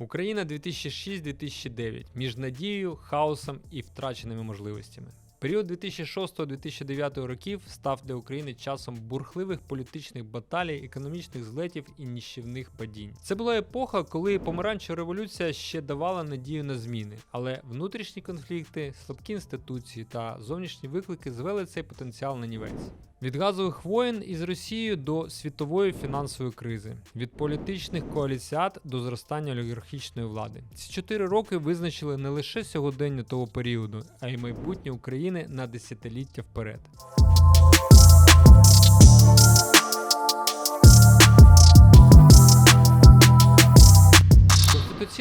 Україна 2006-2009 між надією, хаосом і втраченими можливостями. Період 2006-2009 років став для України часом бурхливих політичних баталій, економічних злетів і ніщівних падінь. Це була епоха, коли помаранчева революція ще давала надію на зміни, але внутрішні конфлікти, слабкі інституції та зовнішні виклики звели цей потенціал на нівець. Від газових воєн із Росією до світової фінансової кризи, від політичних коаліціат до зростання олігархічної влади. Ці чотири роки визначили не лише сьогодення того періоду, а й майбутнє України на десятиліття вперед.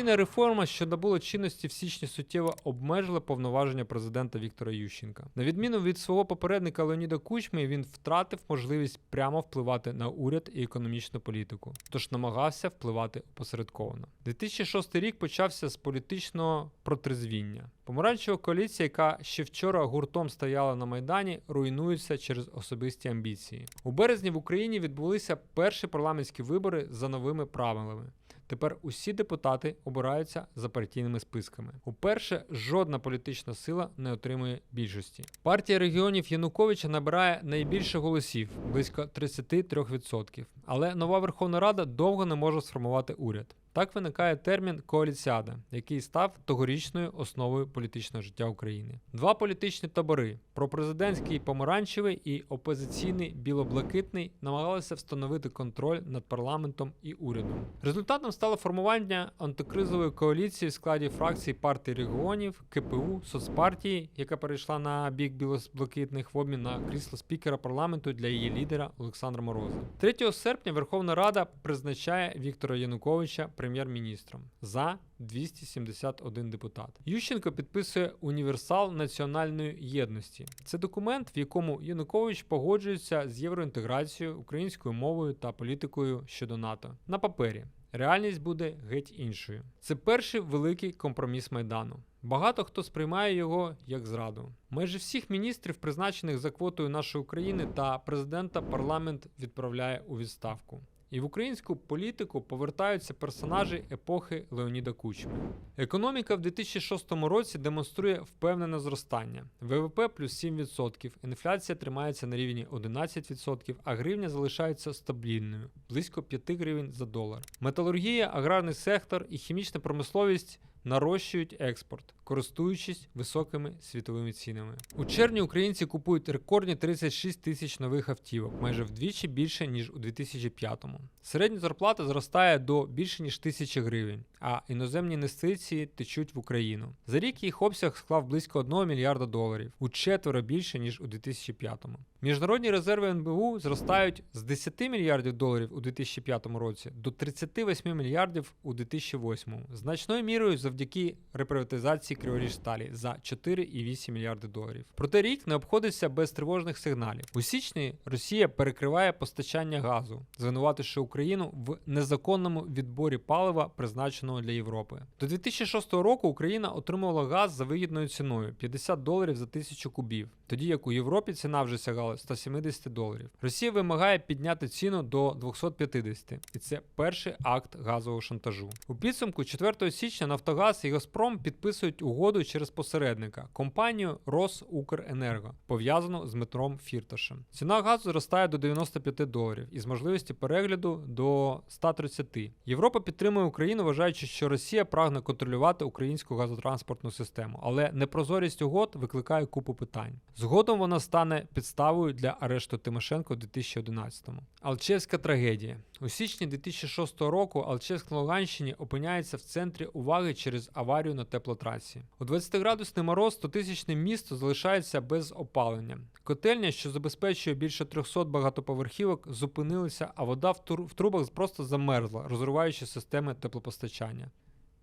Конституційна реформа, що набула чинності в січні, суттєво обмежила повноваження президента Віктора Ющенка. На відміну від свого попередника Леоніда Кучми, він втратив можливість прямо впливати на уряд і економічну політику, тож намагався впливати опосередковано. 2006 рік почався з політичного протрезвіння. Помаранчева коаліція, яка ще вчора гуртом стояла на майдані, руйнується через особисті амбіції. У березні в Україні відбулися перші парламентські вибори за новими правилами. Тепер усі депутати обираються за партійними списками. Уперше жодна політична сила не отримує більшості. Партія регіонів Януковича набирає найбільше голосів близько 33%. Але нова Верховна Рада довго не може сформувати уряд. Так виникає термін коаліціада, який став тогорічною основою політичного життя України. Два політичні табори пропрезидентський помаранчевий і опозиційний білоблакитний намагалися встановити контроль над парламентом і урядом. Результатом стало формування антикризової коаліції в складі фракцій партії регіонів, КПУ, соцпартії, яка перейшла на бік білоблакитних в обмін на крісло спікера парламенту для її лідера Олександра Мороза. 3 серпня Верховна Рада призначає Віктора Януковича прем'єр-міністром за 271 депутат. Ющенко підписує універсал національної єдності. Це документ, в якому Янукович погоджується з євроінтеграцією, українською мовою та політикою щодо НАТО. На папері. Реальність буде геть іншою. Це перший великий компроміс майдану. Багато хто сприймає його як зраду. Майже всіх міністрів, призначених за квотою нашої України та президента, парламент відправляє у відставку. І в українську політику повертаються персонажі епохи Леоніда Кучми. Економіка в 2006 році демонструє впевнене зростання. ВВП плюс 7%, інфляція тримається на рівні 11%, а гривня залишається стабільною близько 5 гривень за долар. Металургія, аграрний сектор і хімічна промисловість нарощують експорт, користуючись високими світовими цінами. У червні українці купують рекордні 36 тисяч нових автівок, майже вдвічі більше ніж у 2005-му. Середня зарплата зростає до більше ніж тисячі гривень, а іноземні інвестиції течуть в Україну. За рік їх обсяг склав близько 1 мільярда доларів, у четверо більше ніж у 2005-му. Міжнародні резерви НБУ зростають з 10 мільярдів доларів у 2005 році до 38 мільярдів у 2008, значною мірою завдяки реприватизації Криворіжсталі за 4,8 мільярди доларів. Проте рік не обходиться без тривожних сигналів. У січні Росія перекриває постачання газу, звинувативши Україну в незаконному відборі палива, призначеного для Європи. До 2006 року Україна отримувала газ за вигідною ціною 50 доларів за тисячу кубів, тоді як у Європі ціна вже сягала 170 доларів. Росія вимагає підняти ціну до 250, і це перший акт газового шантажу. У підсумку 4 січня Нафтогаз і Газпром підписують угоду через посередника компанію Росукренерго, пов'язану з Дмитром Фірташем. Ціна газу зростає до 95 доларів із можливості перегляду до 130. Європа підтримує Україну, вважаючи, що Росія прагне контролювати українську газотранспортну систему, але непрозорість угод викликає купу питань. Згодом вона стане підставою для арешту Тимошенко у 2011-му. Алчевська трагедія. У січні 2006 року Алчевськ на Луганщині опиняється в центрі уваги через аварію на теплотрасі. У 20-градусний мороз 100-тисячне місто залишається без опалення. Котельня, що забезпечує більше 300 багатоповерхівок, зупинилася, а вода в, в трубах просто замерзла, розриваючи системи теплопостачання.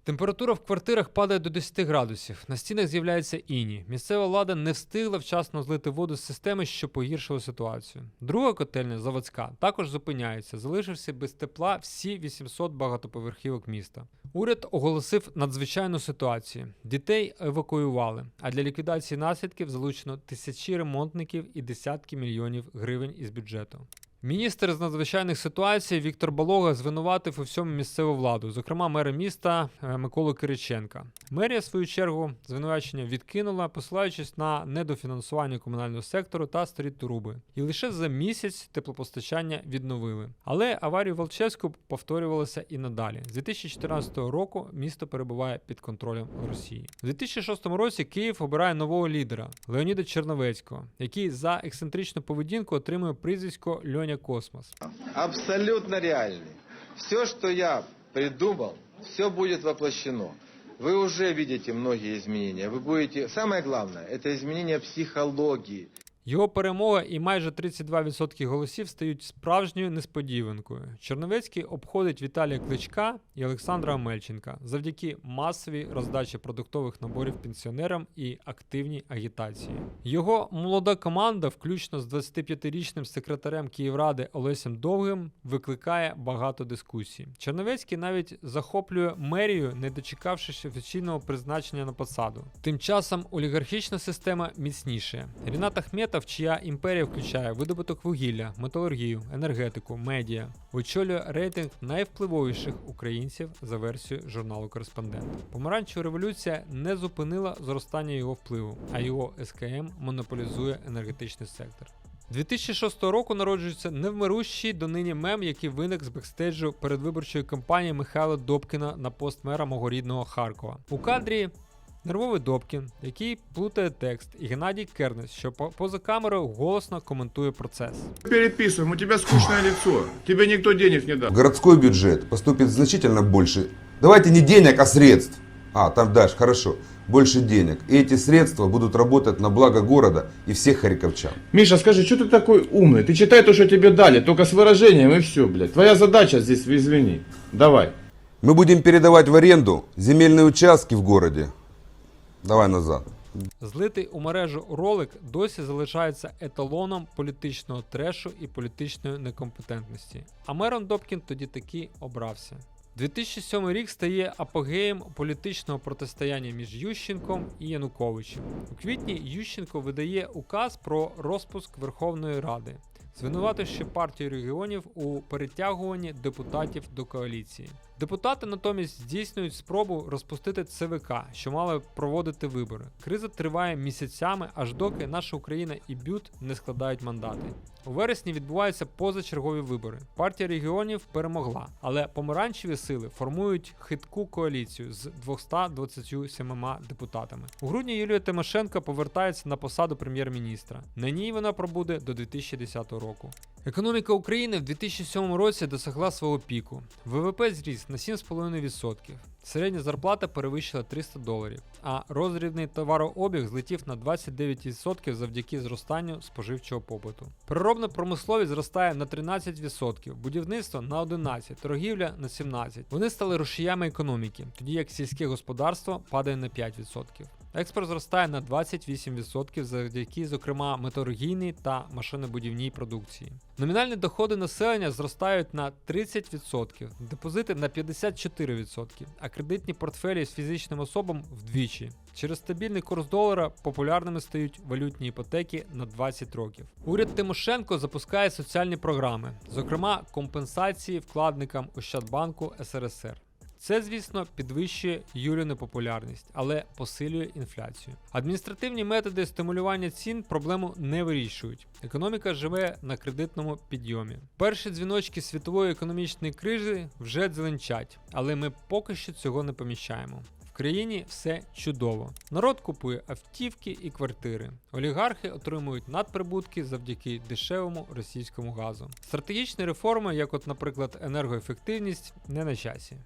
Температура в квартирах падає до 10 градусів. На стінах з'являється іні. Місцева влада не встигла вчасно злити воду з системи, що погіршило ситуацію. Друга котельня заводська також зупиняється, залишився без тепла всі 800 багатоповерхівок міста. Уряд оголосив надзвичайну ситуацію. Дітей евакуювали, а для ліквідації наслідків залучено тисячі ремонтників і десятки мільйонів гривень із бюджету. Міністр з надзвичайних ситуацій Віктор Балога звинуватив у всьому місцеву владу, зокрема мера міста е, Миколу Кириченка. Мерія, в свою чергу, звинувачення відкинула, посилаючись на недофінансування комунального сектору та старі труби. І лише за місяць теплопостачання відновили. Але аварію в Волчевську повторювалося і надалі. З 2014 року місто перебуває під контролем Росії. У 2006 році Київ обирає нового лідера Леоніда Черновецького, який за ексцентричну поведінку отримує прізвисько Льоня Космос. абсолютно реальный. Все, что я придумал, все будет воплощено. Вы уже видите многие изменения. Вы будете... Самое главное, это изменение психологии. Його перемога і майже 32% голосів стають справжньою несподіванкою. Черновецький обходить Віталія Кличка і Олександра Омельченка завдяки масовій роздачі продуктових наборів пенсіонерам і активній агітації. Його молода команда, включно з 25-річним секретарем Київради Олесем Довгим, викликає багато дискусій. Черновецький навіть захоплює мерію, не дочекавшись офіційного призначення на посаду. Тим часом олігархічна система міцніше. Рінат Ахметов, чия імперія включає видобуток вугілля, металургію, енергетику, медіа, очолює рейтинг найвпливовіших українців за версією журналу Кореспондент. Помаранчева революція не зупинила зростання його впливу, а його СКМ монополізує енергетичний сектор. 2006 року народжується невмирущий донині мем, який виник з бекстейджу передвиборчої кампанії Михайла Добкіна на пост мера мого рідного Харкова. У кадрі нервовий Добкін, який плутає текст, і Геннадій Кернес, що по- поза камерою голосно коментує процес. Переписываем, у тебя скучное лицо. Тебе никто денег не В даст. городской бюджет поступит значительно больше. Давайте не денег, а средств. А, там дальше, хорошо. Больше денег. И эти средства будут работать на благо города и всех харьковчан. Миша, скажи, что ты такой умный? Ты читай то, что тебе дали, только с выражением и все, блядь. Твоя задача здесь, извини. Давай. Мы будем передавать в аренду земельные участки в городе. Давай назад. Злитий у мережу ролик досі залишається еталоном політичного трешу і політичної некомпетентності. А Мерон Добкін тоді таки обрався. 2007 рік стає апогеєм політичного протистояння між Ющенком і Януковичем. У квітні Ющенко видає указ про розпуск Верховної Ради, звинувативши партію регіонів у перетягуванні депутатів до коаліції. Депутати натомість здійснюють спробу розпустити ЦВК, що мали проводити вибори. Криза триває місяцями, аж доки наша Україна і БЮТ не складають мандати. У вересні відбуваються позачергові вибори. Партія регіонів перемогла, але помаранчеві сили формують хитку коаліцію з 227 депутатами. У грудні Юлія Тимошенко повертається на посаду прем'єр-міністра. На ній вона пробуде до 2010 року. Економіка України в 2007 році досягла свого піку. ВВП зріс на 7,5%. Середня зарплата перевищила 300 доларів, а розрібний товарообіг злетів на 29% завдяки зростанню споживчого попиту. Переробна промисловість зростає на 13%, будівництво на 11%, торгівля на 17%. Вони стали рушіями економіки, тоді як сільське господарство падає на 5%. Експорт зростає на 28% завдяки, зокрема, металургійній та машинобудівній продукції. Номінальні доходи населення зростають на 30%, депозити на 54%, а кредитні портфелі з фізичним особам вдвічі. Через стабільний курс долара популярними стають валютні іпотеки на 20 років. Уряд Тимошенко запускає соціальні програми, зокрема компенсації вкладникам Ощадбанку СРСР. Це, звісно, підвищує Юліну популярність, але посилює інфляцію. Адміністративні методи стимулювання цін проблему не вирішують. Економіка живе на кредитному підйомі. Перші дзвіночки світової економічної кризи вже дзеленчать, але ми поки що цього не поміщаємо. В країні все чудово. Народ купує автівки і квартири. Олігархи отримують надприбутки завдяки дешевому російському газу. Стратегічні реформи, як, от, наприклад, енергоефективність, не на часі.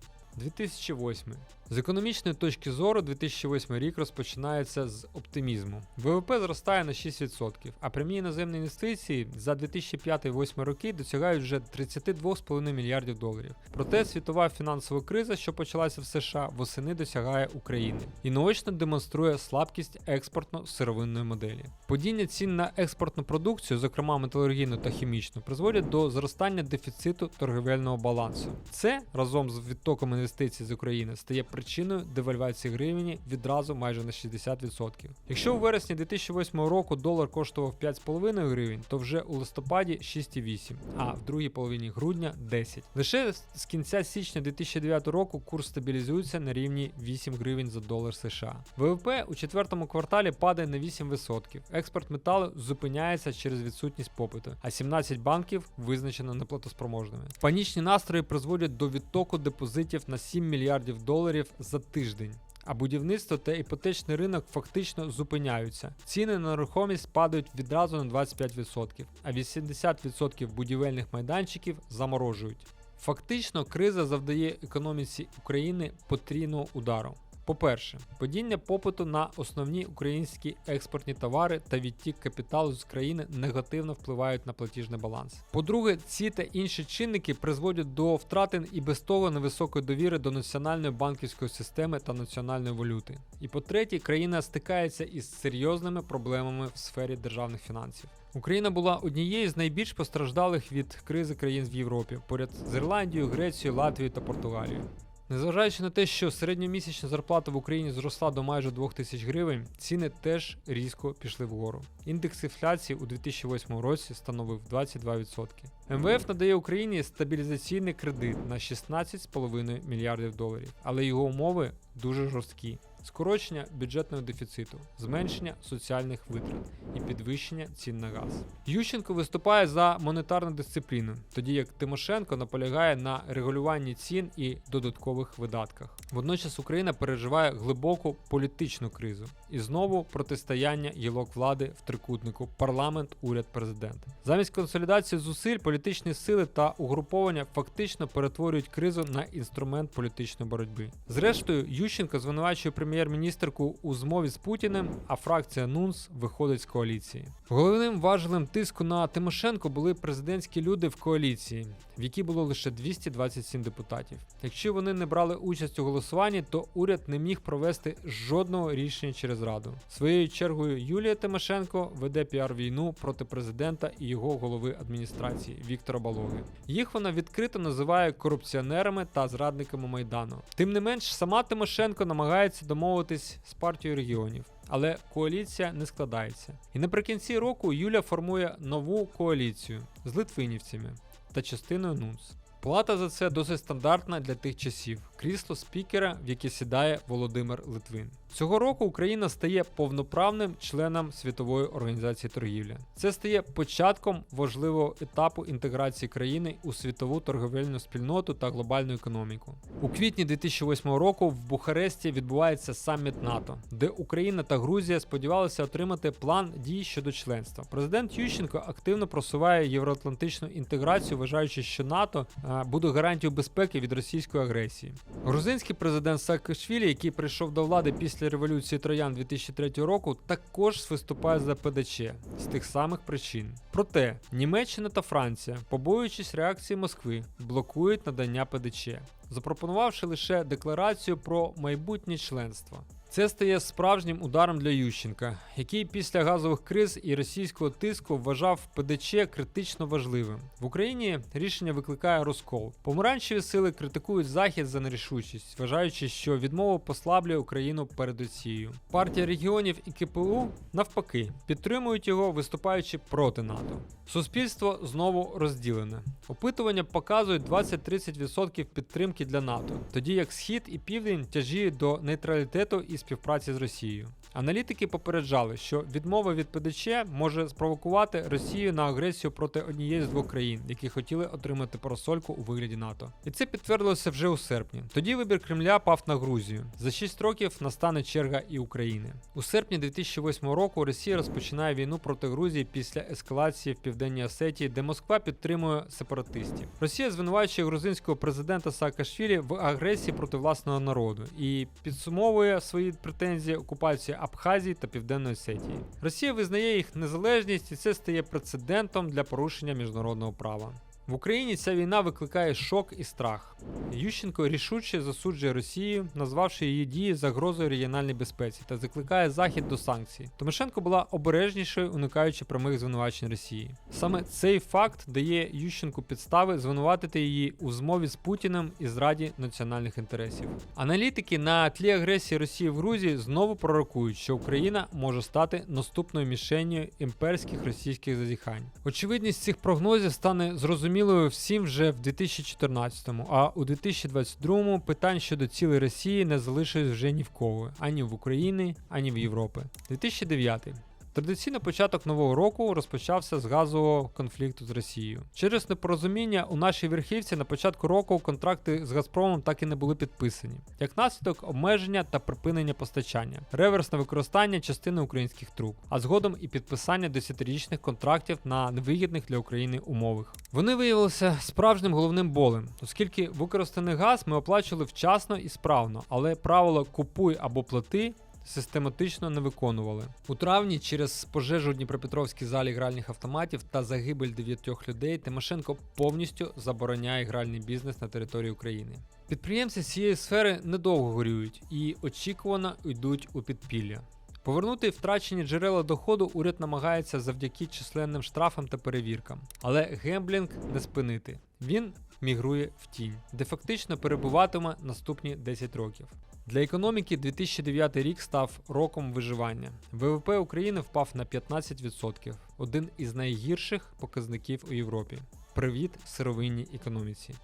2008. З економічної точки зору 2008 рік розпочинається з оптимізму. ВВП зростає на 6%, а прямі іноземні інвестиції за 2005-2008 роки досягають вже 32,5 мільярдів доларів. Проте світова фінансова криза, що почалася в США, восени досягає України і наочно демонструє слабкість експортно-сировинної моделі. Падіння цін на експортну продукцію, зокрема металургійну та хімічну, призводять до зростання дефіциту торговельного балансу. Це разом з відтоком інвестицій інвестицій з України стає причиною девальвації гривні відразу майже на 60%. Якщо у вересні 2008 року долар коштував 5,5 гривень, то вже у листопаді 6,8, а в другій половині грудня 10. Лише з кінця січня 2009 року курс стабілізується на рівні 8 гривень за долар США. ВВП у четвертому кварталі падає на 8%. Експорт металу зупиняється через відсутність попиту, а 17 банків визначено неплатоспроможними. Панічні настрої призводять до відтоку депозитів на 7 мільярдів доларів за тиждень. А будівництво та іпотечний ринок фактично зупиняються. Ціни на нерухомість падають відразу на 25%, а 80% будівельних майданчиків заморожують. Фактично, криза завдає економіці України потрійного удару. По-перше, падіння попиту на основні українські експортні товари та відтік капіталу з країни негативно впливають на платіжний баланс. По-друге, ці та інші чинники призводять до втрати і без того невисокої довіри до національної банківської системи та національної валюти. І по-третє, країна стикається із серйозними проблемами в сфері державних фінансів. Україна була однією з найбільш постраждалих від кризи країн в Європі, поряд з Ірландією, Грецією, Латвією та Португалією. Незважаючи на те, що середньомісячна зарплата в Україні зросла до майже 2 тисяч гривень, ціни теж різко пішли вгору. Індекс інфляції у 2008 році становив 22%. МВФ надає Україні стабілізаційний кредит на 16,5 мільярдів доларів, але його умови дуже жорсткі. Скорочення бюджетного дефіциту, зменшення соціальних витрат і підвищення цін на газ. Ющенко виступає за монетарну дисципліну, тоді як Тимошенко наполягає на регулюванні цін і додаткових видатках. Водночас Україна переживає глибоку політичну кризу і знову протистояння гілок влади в трикутнику парламент, уряд, президент. Замість консолідації зусиль політичні сили та угруповання фактично перетворюють кризу на інструмент політичної боротьби. Зрештою, Ющенко звинувачує прем'єр-міністрку у змові з Путіним, а фракція НУНС виходить з коаліції. Головним важелем тиску на Тимошенко були президентські люди в коаліції, в якій було лише 227 депутатів. Якщо вони не брали участь у голосуванні, то уряд не міг провести жодного рішення через раду. Своєю чергою Юлія Тимошенко веде піар-війну проти президента і його голови адміністрації Віктора Балоги. Їх вона відкрито називає корупціонерами та зрадниками майдану. Тим не менш, сама Тимошенко намагається домовитись з партією регіонів. Але коаліція не складається. І наприкінці року Юля формує нову коаліцію з литвинівцями та частиною НУНС. Плата за це досить стандартна для тих часів крісло спікера, в яке сідає Володимир Литвин. Цього року Україна стає повноправним членом Світової організації торгівлі. Це стає початком важливого етапу інтеграції країни у світову торговельну спільноту та глобальну економіку. У квітні 2008 року в Бухаресті відбувається саміт НАТО, де Україна та Грузія сподівалися отримати план дій щодо членства. Президент Ющенко активно просуває євроатлантичну інтеграцію, вважаючи, що НАТО буде гарантією безпеки від російської агресії. Грузинський президент Саакашвілі, який прийшов до влади після революції Троян 2003 року, також виступає за ПДЧ з тих самих причин. Проте Німеччина та Франція, побоюючись реакції Москви, блокують надання ПДЧ, запропонувавши лише декларацію про майбутнє членство. Це стає справжнім ударом для Ющенка, який після газових криз і російського тиску вважав ПДЧ критично важливим. В Україні рішення викликає розкол. Помаранчеві сили критикують захід за нерішучість, вважаючи, що відмова послаблює Україну перед Росією. Партія регіонів і КПУ навпаки підтримують його, виступаючи проти НАТО. Суспільство знову розділене. Опитування показують 20-30% підтримки для НАТО, тоді як Схід і Південь тяжіють до нейтралітету і співпраці з Росією. Аналітики попереджали, що відмова від ПДЧ може спровокувати Росію на агресію проти однієї з двох країн, які хотіли отримати парасольку у вигляді НАТО. І це підтвердилося вже у серпні. Тоді вибір Кремля пав на Грузію. За 6 років настане черга і України. У серпні 2008 року Росія розпочинає війну проти Грузії після ескалації в південній Осетії, де Москва підтримує сепаратистів. Росія звинувачує грузинського президента Саакашвілі в агресії проти власного народу і підсумовує свої претензії окупації Абхазії та Південної Осетії. Росія визнає їх незалежність, і це стає прецедентом для порушення міжнародного права. В Україні ця війна викликає шок і страх. Ющенко рішуче засуджує Росію, назвавши її дії загрозою регіональній безпеці та закликає Захід до санкцій. Тимошенко була обережнішою, уникаючи прямих звинувачень Росії. Саме цей факт дає Ющенку підстави звинуватити її у змові з Путіним і зраді національних інтересів. Аналітики на тлі агресії Росії в Грузії знову пророкують, що Україна може стати наступною мішенню імперських російських зазіхань. Очевидність цих прогнозів стане зрозумілою всім вже в 2014-му, а у 2022-му питань щодо цілей Росії не залишилось вже ні в кого, ані в Україні, ані в Європи. 2009. Традиційно початок нового року розпочався з газового конфлікту з Росією. Через непорозуміння у нашій верхівці на початку року контракти з Газпромом так і не були підписані. Як наслідок обмеження та припинення постачання, реверсне використання частини українських труб, а згодом і підписання десятирічних контрактів на невигідних для України умовах. Вони виявилися справжнім головним болем, оскільки використаний газ ми оплачували вчасно і справно, але правило купуй або плати систематично не виконували. У травні через пожежу у Дніпропетровській залі гральних автоматів та загибель дев'ятьох людей Тимошенко повністю забороняє гральний бізнес на території України. Підприємці цієї сфери недовго горюють і очікувано йдуть у підпілля. Повернути втрачені джерела доходу уряд намагається завдяки численним штрафам та перевіркам. Але гемблінг не спинити. Він мігрує в тінь, де фактично перебуватиме наступні 10 років. Для економіки 2009 рік став роком виживання. ВВП України впав на 15%, один із найгірших показників у Європі. Привіт сировинній економіці.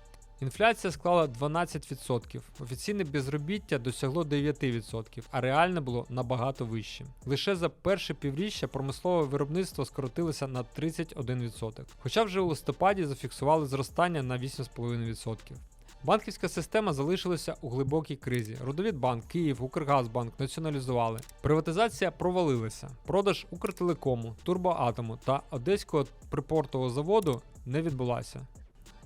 Інфляція склала 12%, офіційне безробіття досягло 9%, а реальне було набагато вище. Лише за перше півріччя промислове виробництво скоротилося на 31%, хоча вже у листопаді зафіксували зростання на 8,5%. Банківська система залишилася у глибокій кризі. Родовідбанк, Київ, Укргазбанк націоналізували. Приватизація провалилася. Продаж Укртелекому, Турбоатому та Одеського припортового заводу не відбулася.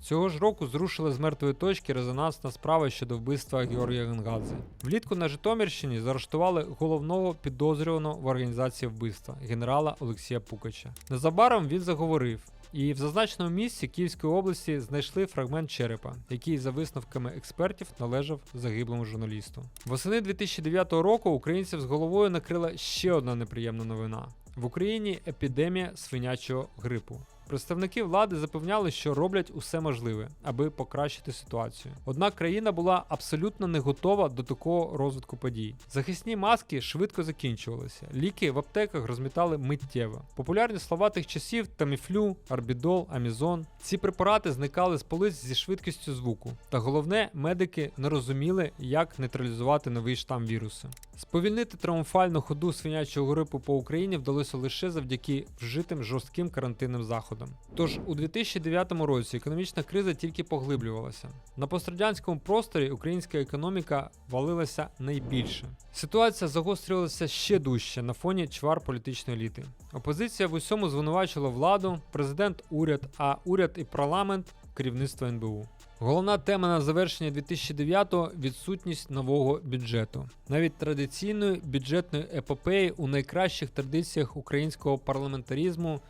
Цього ж року зрушили з мертвої точки резонансна справа щодо вбивства Георгія Генгадзе. Влітку на Житомирщині заарештували головного підозрюваного в організації вбивства генерала Олексія Пукача. Незабаром він заговорив. І в зазначеному місці Київської області знайшли фрагмент черепа, який, за висновками експертів, належав загиблому журналісту. Восени 2009 року українців з головою накрила ще одна неприємна новина: в Україні епідемія свинячого грипу. Представники влади запевняли, що роблять усе можливе, аби покращити ситуацію. Однак країна була абсолютно не готова до такого розвитку подій. Захисні маски швидко закінчувалися. Ліки в аптеках розмітали миттєво. Популярні слова тих часів таміфлю, арбідол, амізон. Ці препарати зникали з полиць зі швидкістю звуку. Та головне, медики не розуміли, як нейтралізувати новий штам вірусу. Сповільнити триумфальну ходу свинячого грипу по Україні вдалося лише завдяки вжитим жорстким карантинним заходам. Тож у 2009 році економічна криза тільки поглиблювалася. На пострадянському просторі українська економіка валилася найбільше. Ситуація загострювалася ще дужче на фоні чвар політичної еліти. Опозиція в усьому звинувачила владу, президент уряд, а уряд і парламент керівництво НБУ. Головна тема на завершення 2009-го – відсутність нового бюджету. Навіть традиційної бюджетної епопеї у найкращих традиціях українського парламентаризму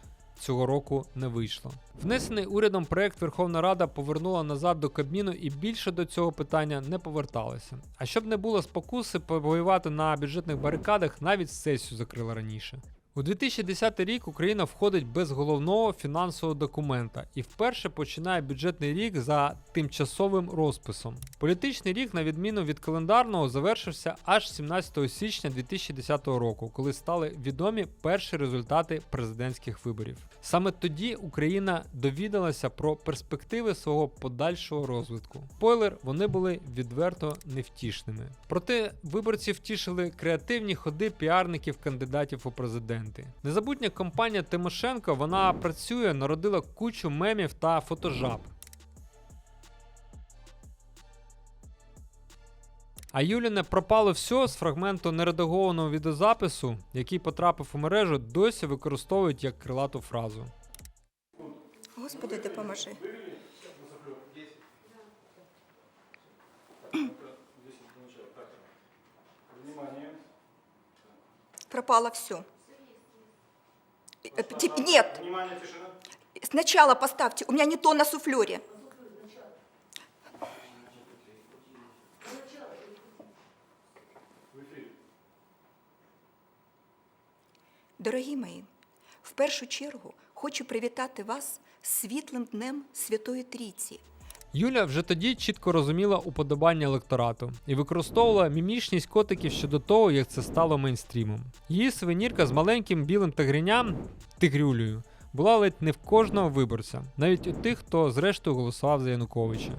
цього року не вийшло. Внесений урядом проект Верховна Рада повернула назад до Кабміну і більше до цього питання не поверталася. А щоб не було спокуси повоювати на бюджетних барикадах, навіть сесію закрила раніше. У 2010 рік Україна входить без головного фінансового документа і вперше починає бюджетний рік за тимчасовим розписом. Політичний рік, на відміну від календарного, завершився аж 17 січня 2010 року, коли стали відомі перші результати президентських виборів. Саме тоді Україна довідалася про перспективи свого подальшого розвитку. Спойлер, вони були відверто невтішними. Проте виборці втішили креативні ходи піарників кандидатів у президенти. Незабутня компанія Тимошенко вона працює, народила кучу мемів та фотожаб. А Юліне пропало все з фрагменту нередагованого відеозапису, який потрапив у мережу, досі використовують як крилату фразу. Господи, допоможи. Пропало все. Нет. Сначала поставьте, у меня не то на суфлере. Дорогі мої, в першу чергу хочу привітати вас з світлим днем Святої Трійці. Юля вже тоді чітко розуміла уподобання електорату і використовувала мімішність котиків щодо того, як це стало мейнстрімом. Її сувенірка з маленьким білим тигриням тигрюлею була ледь не в кожного виборця, навіть у тих, хто зрештою голосував за Януковича.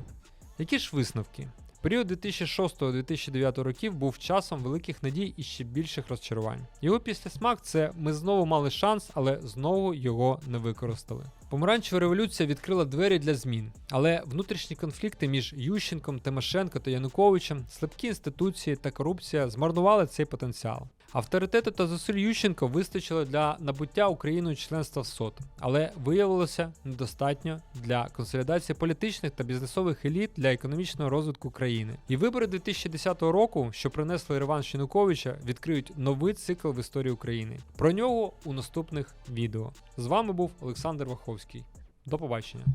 Які ж висновки? Період 2006-2009 років був часом великих надій і ще більших розчарувань. Його післясмак це ми знову мали шанс, але знову його не використали. Помаранчева революція відкрила двері для змін, але внутрішні конфлікти між Ющенком, Тимошенко та Януковичем, слабкі інституції та корупція змарнували цей потенціал. Авторитету та зусиль Ющенко вистачило для набуття Україною членства в СОТ, але виявилося недостатньо для консолідації політичних та бізнесових еліт для економічного розвитку країни. І вибори 2010 року, що принесли реванш Януковича, відкриють новий цикл в історії України. Про нього у наступних відео. З вами був Олександр Ваховський. До побачення.